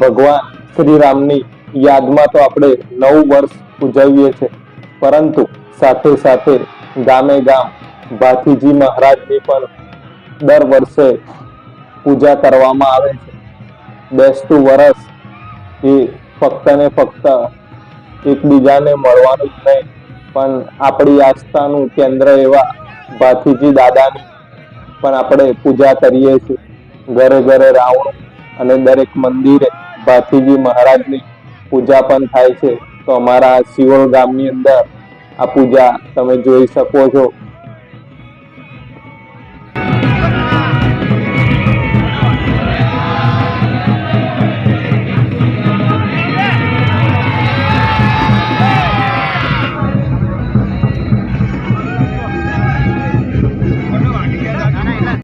ભગવાન શ્રી રામની યાદમાં તો આપણે નવું વર્ષ ઉજવીએ છીએ. પરંતુ સાથે સાથે ગામે ગામ ભાથીજી મહારાજની પણ દર વર્ષે પૂજા કરવામાં આવે છે. બેસતું વર્ષ એ ફક્ત ને ફક્ત એકબીજાને મળવાનું જ નહીં. પણ આપણી આસ્થાનું કેન્દ્ર એવા ભાથીજી દાદાની પણ આપણે પૂજા કરીએ છીએ. ઘરે ઘરે રાવણ અને દરેક મંદિરે ભાથીજી મહારાજની પૂજા પણ થાય છે. તો અમારા સિયોલ ગામની અંદર આ પૂજા તમે જોઈ શકો છો.